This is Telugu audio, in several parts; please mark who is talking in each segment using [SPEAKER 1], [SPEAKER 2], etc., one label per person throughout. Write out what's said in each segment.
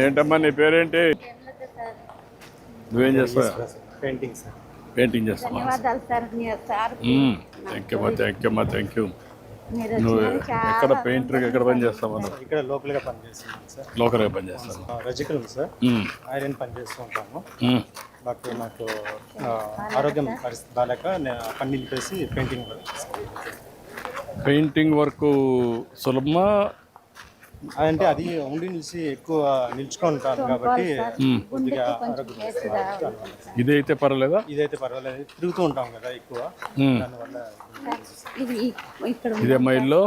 [SPEAKER 1] ఏంటమ్మా నీ పేరేంటి? నువ్వేం చేస్తావు?
[SPEAKER 2] పెయింటింగ్ సార్
[SPEAKER 1] పెయింటింగ్ చేస్తావా? థ్యాంక్ యూ అమ్మా థ్యాంక్ యూ అమ్మా థ్యాంక్ యూ నువ్వు ఎక్కడ పెయింటర్ ఎక్కడ పని చేస్తావు మనం
[SPEAKER 2] ఇక్కడ లోపలగా పనిచేస్తున్నాను సార్
[SPEAKER 1] లోకల్గా పని చేస్తాను
[SPEAKER 2] రజికల్ ఉంది సార్. ఐరన్ పని చేస్తూ. బట్ నాకు ఆ, ఆరోగ్యం పరిస్థితి బాగాలేక నేను పని నిలిపేసి పెయింటింగ్.
[SPEAKER 1] పెయింటింగ్ వర్క్ సులభమా?
[SPEAKER 2] అంటే అది ఉండి నిలిచి ఎక్కువ నిల్చుకొని ఉంటాను కాబట్టి కొద్దిగా
[SPEAKER 1] ఇదైతే పర్వాలేదా?
[SPEAKER 2] ఇదైతే పర్వాలేదు. తిరుగుతూ ఉంటాం కదా ఎక్కువ. దానివల్ల
[SPEAKER 3] ఇది ఇక్కడ
[SPEAKER 1] ఇదే మా ఇల్లు?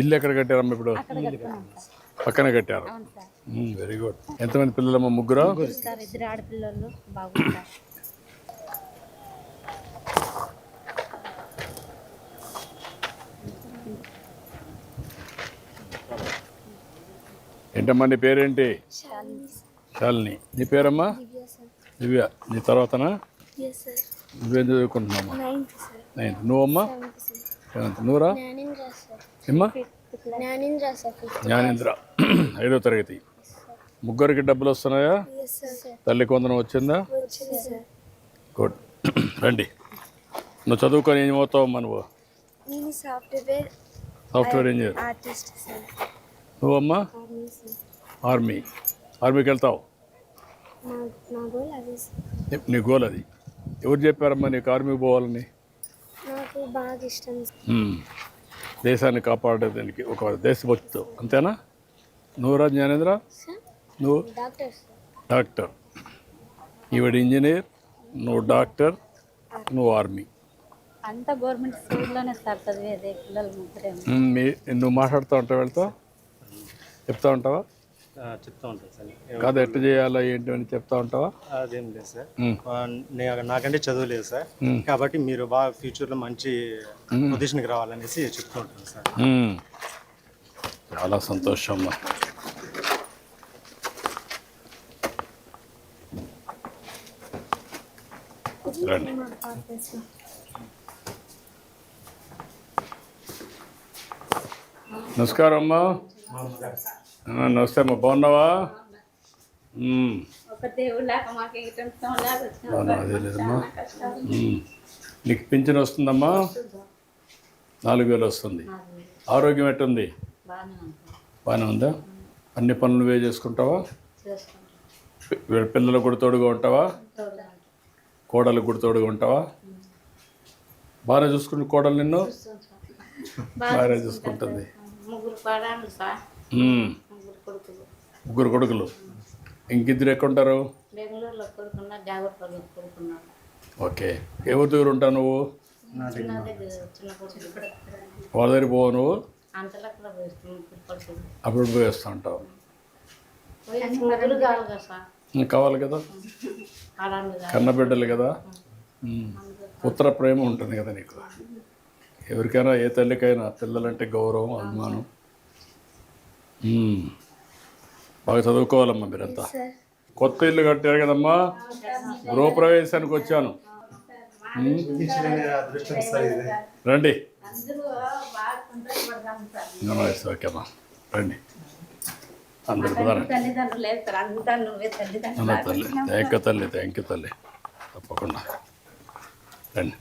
[SPEAKER 3] ఇల్లు
[SPEAKER 1] ఎక్కడ కట్టారమ్మా ఇప్పుడు? పక్కనే కట్టారు. వెరీ గుడ్ ఎంతమంది పిల్లలమ్మా? ముగ్గురు?
[SPEAKER 3] ఇద్దరు ఆడపిల్లలు బాగుంటారు
[SPEAKER 1] ఏంటమ్మా నీ పేరేంటి? శాలిని. నీ పేరమ్మా? దివ్య నీ తర్వాతనా? నువ్వేం
[SPEAKER 4] నైన్త్
[SPEAKER 1] నైన్త్. నువ్వమ్మా?
[SPEAKER 4] సెవెంత్
[SPEAKER 1] నువ్వురా? ఏమ్మా?
[SPEAKER 4] జ్ఞానేంద్ర
[SPEAKER 1] ఐదో తరగతి. ముగ్గురికి డబ్బులు వస్తున్నాయా? తల్లి కొందరం వచ్చిందా? గుడ్ రండి. నువ్వు చదువుకొని ఏం అవుతావమ్మా నువ్వు
[SPEAKER 4] సాఫ్ట్వేర్
[SPEAKER 1] సాఫ్ట్వేర్ ఇంజనీర్. నువ్వమ్మా?
[SPEAKER 4] ఆర్మీ
[SPEAKER 1] ఆర్మీకి వెళ్తావు?
[SPEAKER 4] నా గోల్ అదే సార్
[SPEAKER 1] నీ గోల్ అది. ఎవరు చెప్పారమ్మా నీకు ఆర్మీకి పోవాలని?
[SPEAKER 4] నాకు బాగా ఇష్టం సార్
[SPEAKER 1] మ్మ్. దేశాన్ని కాపాడేదానికి ఒక దేశభక్తితో. అంతేనా? నువ్వురా జ్ఞానేంద్ర?
[SPEAKER 4] సార్
[SPEAKER 1] నువ్వు?
[SPEAKER 4] డాక్టర్ సార్
[SPEAKER 1] డాక్టర్ ఈవిడ ఇంజనీర్ నువ్వు డాక్టర్ నువ్వు ఆర్మీ
[SPEAKER 3] అంతా గవర్నమెంట్ స్కూల్లోనే సార్ చదివేది పిల్లలు
[SPEAKER 1] నువ్వు మాట్లాడుతూ ఉంటావు వెళ్తావు? చెప్తా ఉంటావా?
[SPEAKER 2] చెప్తా ఉంటాను సార్.
[SPEAKER 1] కాదు ఎట్లా చేయాలా ఏంటి అని చెప్తా ఉంటావా?
[SPEAKER 2] అదేం లేదు సార్.
[SPEAKER 1] మ్మ్.
[SPEAKER 2] ఆ, నే- నాకంటే చదువు లేదు సార్. కాబట్టి మీరు బాగా ఫ్యూచర్లో మంచి పొజిషన్కి రావాలనేసి చెప్తూ ఉంటాను సార్.
[SPEAKER 1] చాలా సంతోషం అమ్మా. రండి. నమస్కారం అమ్మా. నమస్తే అమ్మా బాగున్నావా. నీకు పింఛన్ వస్తుందమ్మా? నాలుగు వేలు వస్తుంది. ఆరోగ్యం ఎట్టుంది?
[SPEAKER 3] బాగానే
[SPEAKER 1] ఉందా. అన్ని పనులు నువ్వే చేసుకుంటావా?
[SPEAKER 3] చేసుకుంటాం.
[SPEAKER 1] పి- వీళ్ళ పిల్లలకు కూడా తోడుగా ఉంటావా? కోడలకు కూడా తోడుగా ఉంటావా? బాగానే చూసుకుని కోడలు నిన్ను? బాగానే చూసుకుంటుంది.
[SPEAKER 3] ముగ్గురు సార్. ముగ్గురు కొడుకులు.
[SPEAKER 1] ముగ్గురు కొడుకులు. ఇంకిద్దరు ఎక్కడుంటారు?
[SPEAKER 3] బెంగళూరులో కొడుకున్నా జాగ్రత్తలో కొడుకున్నారు
[SPEAKER 1] ఓకే. ఎవరి దగ్గర ఉంటావు నువ్వు? వాళ్ళ దగ్గర పోవు నువ్వు? అప్పుడు పోయి వస్తూ ఉంటావు?
[SPEAKER 3] కావాలి కదా
[SPEAKER 1] కన్నబిడ్డలు కదా. పుత్ర ప్రేమ ఉంటుంది కదా నీకు? ఎవరికైనా ఏ తల్లికైనా పిల్లలంటే గౌరవం అభిమానం. బాగా చదువుకోవాలమ్మా మీరంతా. కొత్త ఇల్లు కట్టారు కదమ్మా? గృహప్రవేశానికి వచ్చాను. రండి. ఓకేమ్మా రండి. అందరు తల్లి. థ్యాంక్ యూ తల్లి థ్యాంక్ యూ తల్లి. తప్పకుండా. రండి.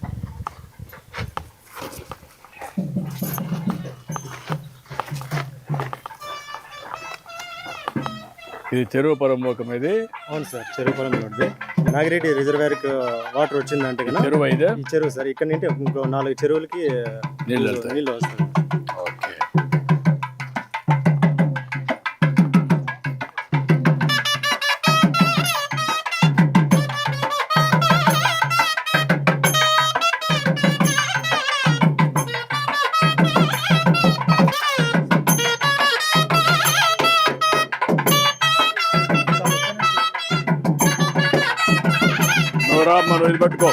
[SPEAKER 1] ఇది చెరువు పరంబోకం ఇది.
[SPEAKER 2] అవును సార్ చెరువు పొలం ఉంది నాగిరెడ్డి రిజర్వేర్కి వాటర్ వచ్చిందంటే కన్నా
[SPEAKER 1] చెరువు ఇదే
[SPEAKER 2] చెరువు సార్ ఇక్కడ నుండి ఇంకో నాలుగు చెరువులకి
[SPEAKER 1] నీళ్ళు
[SPEAKER 2] నీళ్ళు వస్తాయి.
[SPEAKER 1] పట్టుకో.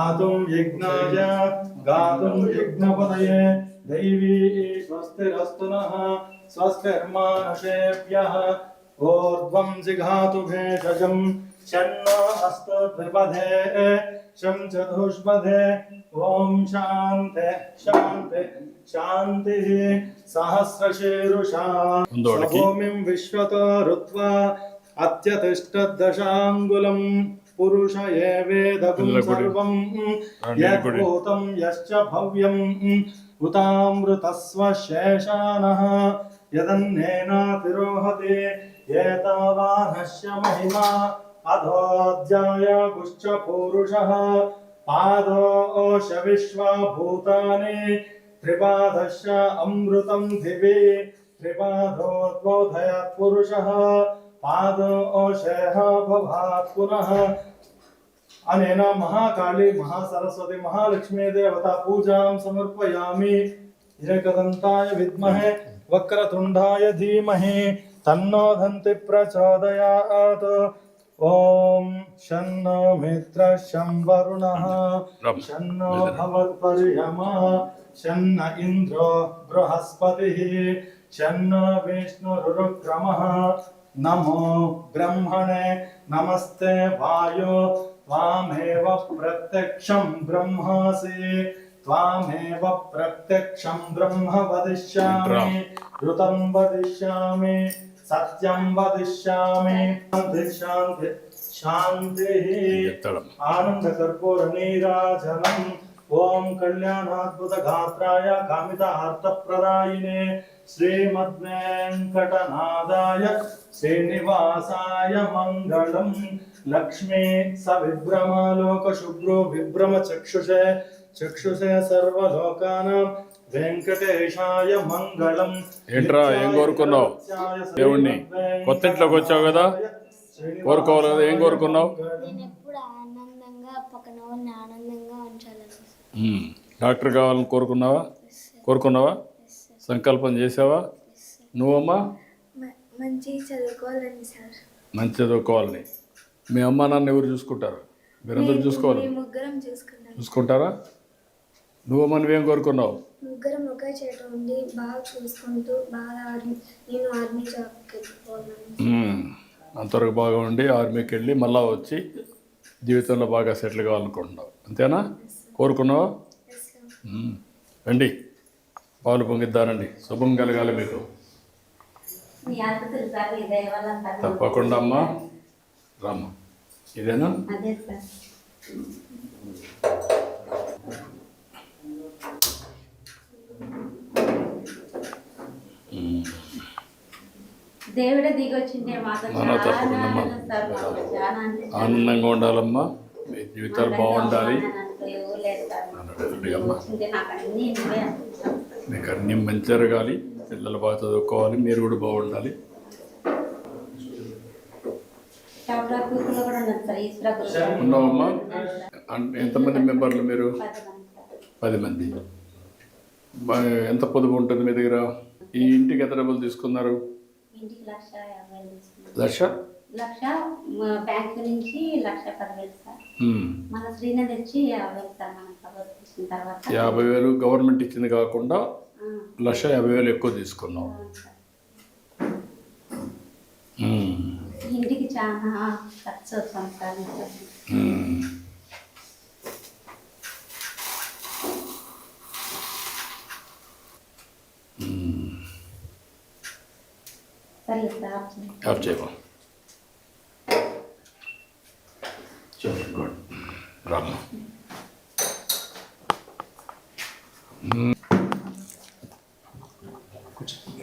[SPEAKER 5] गातुं यज्ञाय गातुं यज्ञपतये दैवी स्वस्तिरस्तु नः स्वस्तिर्मानुषेभ्यः। ऊर्ध्वं जिघातु भेषजं शन्नो अस्तु द्विपधे शं चतुष्पधे। ॐ शान्ते शान्ते शान्तिः। सहस्रशीरुषा भूमिं विश्वतो रुत्वा अत्यतिष्ठदशाङ्गुलम् पुरुष एवेदगुं सर्वं यद्भूतं यश्च भव्यम्। उतामृतस्व शेषानः यदन्नेनातिरोहते एतावानस्य महिमा। अधोऽध्यायगुश्च पूरुषः। पादोश विश्वा भूतानि त्रिपादश्च अमृतं दिवि। त्रिपादोद्बोधयत् पुरुषः। पादोशयः भवात् पुनः। अनेन महाकाली महासरस्वती महालक्ष्मी देवता पूजां समर्पयामि। एकदन्ताय विद्महे वक्रतुण्डाय धीमहि तन्नो दन्ति प्रचोदयात्। ॐ शन्नो मित्रः शं वरुणः. शन्नो भवत्पर्यमा शन्न इन्द्रो बृहस्पतिः शन्न विष्णुरुक्रमः नमो ब्रह्मणे नमस्ते वायो। त्वामेव प्रत्यक्षं ब्रह्मासि त्वामेव प्रत्यक्षं ब्रह्म वदिष्यामि ऋतं वदिष्यामि सत्यं वदिष्यामि शान्ति शान्तिः आनन्दकर्पूरनीराजनम् ॐ कल्याणाद्भुतगात्राय कामितार्थप्रदायिने श्रीमद्वेङ्कटनादाय श्रीनिवासाय मङ्गलम् లక్ష్మీ సవిభ్రమాలోక శుభ్రో విభ్రమ చక్షుషే చక్షుషే సర్వలోకానాం. వెంకటేశాయ మంగళం.
[SPEAKER 1] ఏంట్రా, ఏం కోరుకున్నావు? దేవుణ్ణి. కొత్త ఇంట్లోకి వచ్చావు కదా? కోరుకోవాలి కదా, ఏం కోరుకున్నావు? డాక్టర్ కావాలని కోరుకున్నావా? కోరుకున్నావా? సంకల్పం చేసావా? నువ్వమ్మా?
[SPEAKER 4] మంచి చదువుకోవాలని సార్
[SPEAKER 1] మంచి చదువుకోవాలని. మీ అమ్మ నాన్న ఎవరు చూసుకుంటారు? మీరందరూ చూసుకోవాలి.
[SPEAKER 4] ముగ్గురం చూసుకుంటాం.
[SPEAKER 1] చూసుకుంటారా? నువ్వమ్మ నువ్వేం కోరుకున్నావు?
[SPEAKER 4] ముగ్గురం ఒకే చోట ఉండి బాగా చూసుకుంటూ బాగా ఆర్మీ నేను ఆర్మీ జాబ్కి.
[SPEAKER 1] అంతవరకు బాగా ఉండి ఆర్మీకి వెళ్ళి మళ్ళా వచ్చి జీవితంలో బాగా సెటిల్ కావాలనుకుంటున్నావు. అంతేనా? కోరుకున్నావా. రండి. పాలు పొంగిద్దానండి. శుభం కలగాలి మీకు. తప్పకుండా అమ్మా. రామ్మ. ఇదేనా?
[SPEAKER 3] దేవుడే దిగొచ్చిండే
[SPEAKER 1] ఆనందంగా ఉండాలమ్మా. మీ జీవితాలు బాగుండాలి.
[SPEAKER 3] మీకు అన్ని
[SPEAKER 1] మంచి జరగాలి. పిల్లలు బాగా చదువుకోవాలి. మీరు కూడా బాగుండాలి. ఉన్నావమ్మా? ఎంతమంది మెంబర్లు మీరు?
[SPEAKER 3] పది మంది.
[SPEAKER 1] ఎంత పొదుపు ఉంటుంది మీ దగ్గర? ఈ ఇంటికి ఎంత డబ్బులు తీసుకున్నారు?
[SPEAKER 3] లక్ష యాభై వేలు తీసుకున్నాం
[SPEAKER 1] లక్ష?
[SPEAKER 3] బ్యాంక్ నుంచి లక్ష పదివేలు సార్. మన యాభై వేలు సార్ మనం కబర్ తీసుకున్న తర్వాత.
[SPEAKER 1] యాభై వేలు గవర్నమెంట్ ఇచ్చింది కాకుండా లక్ష యాభై వేలు ఎక్కువ తీసుకున్నాం
[SPEAKER 3] అవును సార్.
[SPEAKER 1] ఉమ్.
[SPEAKER 3] ఇంటికి చాలా ఖర్చు అవుతాం సార్ ఆఫ్
[SPEAKER 1] గుడ్. రామ్మా.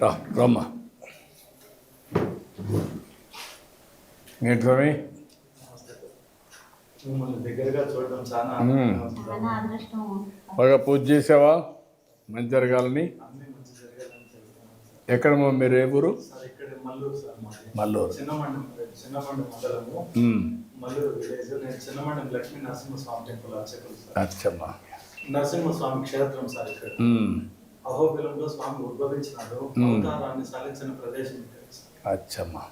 [SPEAKER 1] రా రామ్మా ఏంటి స్వామి
[SPEAKER 5] మిమ్మల్ని దగ్గరగా చూడడం చాలా
[SPEAKER 1] మ్మ్.
[SPEAKER 5] ఆనందంగా ఉంది.
[SPEAKER 3] చాలా అదృష్టం
[SPEAKER 1] బాగా పూజ చేసావా మంచి జరగాలని. ఎక్కడ మీరు ఏ ఊరు
[SPEAKER 5] సార్ ఇక్కడ మల్లూరు సార్ మాది
[SPEAKER 1] మల్లూరు
[SPEAKER 5] చిన్నమండం చిన్నమండం మండలము
[SPEAKER 1] మ్మ్.
[SPEAKER 5] మల్లూరు విలేజ్ నేను చిన్నమండం లక్ష్మీ నరసింహస్వామి
[SPEAKER 1] అచ్చమ్మా
[SPEAKER 5] క్షేత్రం సార్ ఇక్కడ. అహోబిలంలో స్వామి ఉద్భవించినాడు. అవతారాన్ని సాధించిన ప్రదేశం ఇక్కడ సార్.
[SPEAKER 1] అచ్చమ్మా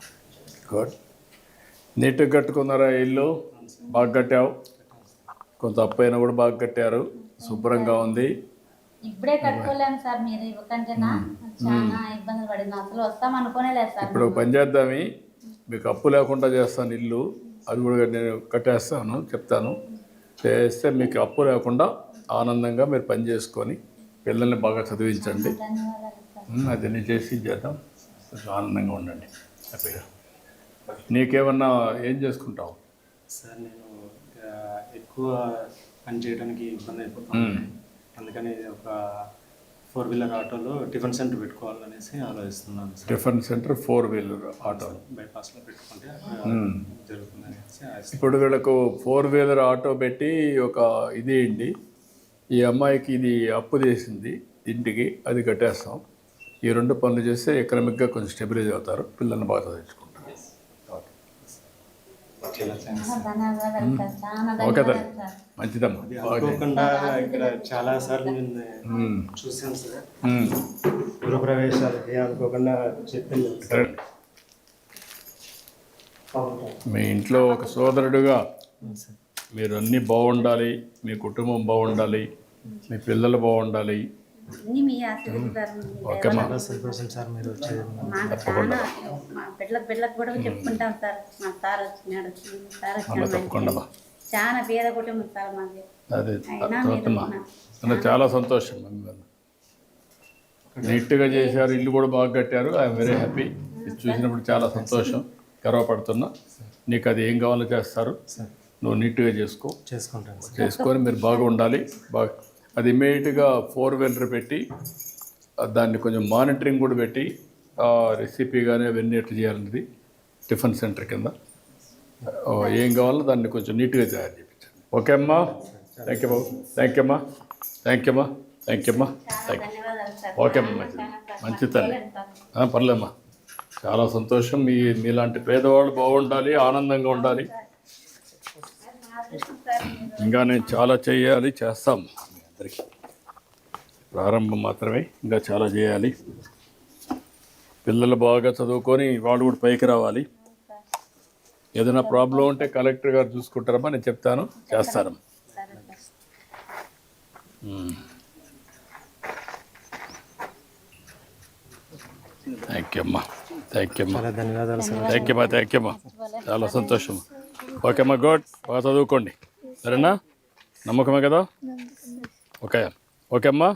[SPEAKER 1] గుడ్ నీట్గా కట్టుకున్నారా ఇల్లు? బాగా కట్టావు. కొంత అప్పు అయినా కూడా బాగా కట్టారు. శుభ్రంగా ఉంది.
[SPEAKER 3] ఇప్పుడే కట్టుకోలేము సార్ మీరు ఇవ్వకంటేనా? చాలా ఇబ్బందులు పడింది. అసలు వస్తాం అనుకోనే లేదు సార్.
[SPEAKER 1] ఇప్పుడు పని చేద్దామి. మీకు అప్పు లేకుండా చేస్తాను ఇల్లు. అది కూడా నేను కట్టేస్తాను చెప్తాను. చేస్తే మీకు అప్పు లేకుండా ఆనందంగా మీరు పని చేసుకొని పిల్లల్ని బాగా చదివించండి. అదన్నీ చేసి చేద్దాం. ఆనందంగా ఉండండి. హ్యాపీగా నీకేమన్నా ఏం చేసుకుంటావు?
[SPEAKER 2] సార్ నేను ఎక్కువ పని చేయడానికి ఇబ్బంది అయిపోతుంది. అందుకని ఒక ఫోర్ వీలర్ ఆటోలో టిఫిన్ సెంటర్ పెట్టుకోవాలనేసి ఆలోచిస్తున్నాను sir.
[SPEAKER 1] Tiffin center four wheeler auto.
[SPEAKER 2] బైపాస్లో పెట్టుకుంటే జరుగుతుందనేసి ఆశ.
[SPEAKER 1] ఇప్పుడు వీళ్ళకు ఫోర్ వీలర్ ఆటో పెట్టి ఒక ఇది అండి ఈ అమ్మాయికి ఇది అప్పు చేసింది ఇంటికి అది కట్టేస్తాం. ఈ రెండు పనులు చేస్తే ఎకనామిక్గా కొంచెం స్టెబిలైజ్ అవుతారు పిల్లల్ని బాగా చదివించుకుంటారు
[SPEAKER 3] చాలా ధన్యవాదాలు సార్ చాలా
[SPEAKER 1] ఓకే మంచిదమ్మా.
[SPEAKER 2] అనుకోకుండా ఇక్కడ చాలా సార్లు నేను చూశాను సార్. గృహప్రవేశాలకి అనుకోకుండా చెప్పింది.
[SPEAKER 1] మీ ఇంట్లో ఒక సోదరుడుగా మీరు అన్నీ బాగుండాలి మీ కుటుంబం బాగుండాలి మీ పిల్లలు బాగుండాలి
[SPEAKER 2] చాలా సంతోషం సార్ మీరు వచ్చేది
[SPEAKER 3] మాకు చాలా మా బిడ్డలకు బిడ్డలకు కూడా చెప్పుకుంటాం సార్. మా సార్ వచ్చినాడు మీ సార్
[SPEAKER 1] అమ్మ
[SPEAKER 3] వచ్చినాడు
[SPEAKER 1] తప్పకుండా అమ్మా.
[SPEAKER 3] చాలా పేద కుటుంబం సార్ మాది.
[SPEAKER 1] అదే చాలా సంతోషం నీట్గా చేశారు ఇల్లు కూడా బాగా కట్టారు. ఐఎమ్ వెరీ హ్యాపీ ఇది చూసినప్పుడు చాలా సంతోషం గర్వపడుతున్నా. నీకు అది ఏం కావాలో చేస్తారు. నువ్వు నీట్గా చేసుకో.
[SPEAKER 2] చేసుకుంటాను
[SPEAKER 1] చేసుకొని మీరు బాగా ఉండాలి. బాగా అది ఇమీడియట్గా ఫోర్ వీలర్ పెట్టి దాన్ని కొంచెం మానిటరింగ్ కూడా పెట్టి రెసిపీ కానీ అవన్నీ ఎట్లా చేయాలన్నది టిఫిన్ సెంటర్ కింద. ఏం కావాలో దాన్ని కొంచెం నీట్గా తయారు చేయించండి ఓకే అమ్మా? థ్యాంక్ యూ బాబు. థ్యాంక్ యూ అమ్మా. థ్యాంక్ యూ అమ్మా. థ్యాంక్ యూ అమ్మా. థ్యాంక్ యూ ఓకే అమ్మా మంచిది. మంచి తల్లి. పర్లేమ్మా చాలా సంతోషం. మీ మీలాంటి పేదవాళ్ళు బాగుండాలి ఆనందంగా ఉండాలి. ఇంకా నేను చాలా చేయాలి చేస్తాము అందరికీ. ప్రారంభం మాత్రమే. ఇంకా చాలా చేయాలి. పిల్లలు బాగా చదువుకొని వాళ్ళు కూడా పైకి రావాలి. ఏదైనా ప్రాబ్లం ఉంటే కలెక్టర్ గారు చూసుకుంటారమ్మా నేను చెప్తాను. చేస్తాను. థ్యాంక్ యూ అమ్మా. థ్యాంక్ యూ అమ్మా.
[SPEAKER 2] ధన్యవాదాలు సార్.
[SPEAKER 1] థ్యాంక్ యూ అమ్మా థ్యాంక్ యూ అమ్మా. చాలా సంతోషం. ఓకే అమ్మా గుడ్ బాగా చదువుకోండి. సరేనా? నమ్మకమే కదా? ఓకే. ఓకే అమ్మా.